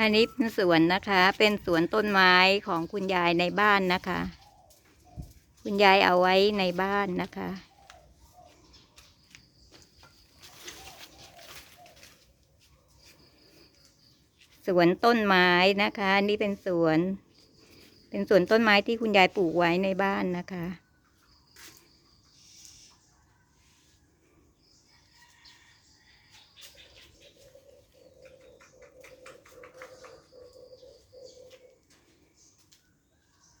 อันนี้เป็นสวนนะคะ เป็นสวนต้นไม้ของคุณยายในบ้านนะคะ คุณยายเอาไว้ในบ้านนะคะ สวนต้นไม้นะคะ นี่เป็นสวน เป็นสวนต้นไม้ที่คุณยายปลูกไว้ในบ้านนะคะ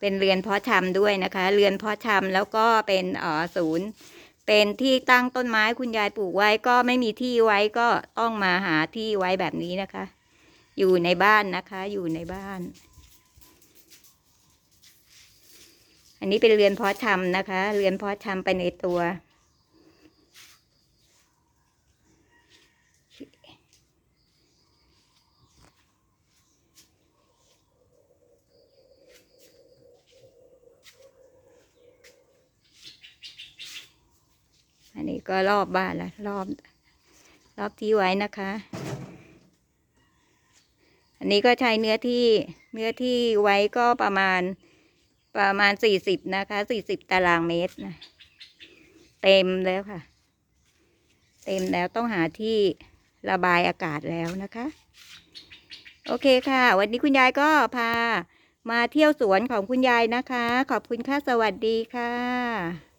เป็นเรือนเพาะชำด้วยนะคะ เรือนเพาะชำแล้วก็เป็นเอ่อศูนย์ เป็นที่ตั้งต้นไม้คุณยายปลูกไว้ก็ไม่มีที่ไว้ก็ต้องมาหาที่ไว้แบบนี้นะคะ อยู่ในบ้านนะคะ อยู่ในบ้าน อันนี้เป็นเรือนเพาะชำนะคะ เรือนเพาะชำไปในตัว อันนี้ก็รอบบ้านละรอบรอบที่ไว้นะคะ อันนี้ก็ใช้เนื้อที่เนื้อที่ไว้ก็ประมาณประมาณสี่สิบนะคะสี่สิบตารางเมตรนะเต็มแล้วค่ะ เต็มแล้วต้องหาที่ระบายอากาศแล้วนะคะ โอเคค่ะ วันนี้คุณยายก็พามาเที่ยวสวนของคุณยายนะคะ ขอบคุณค่ะ สวัสดีค่ะ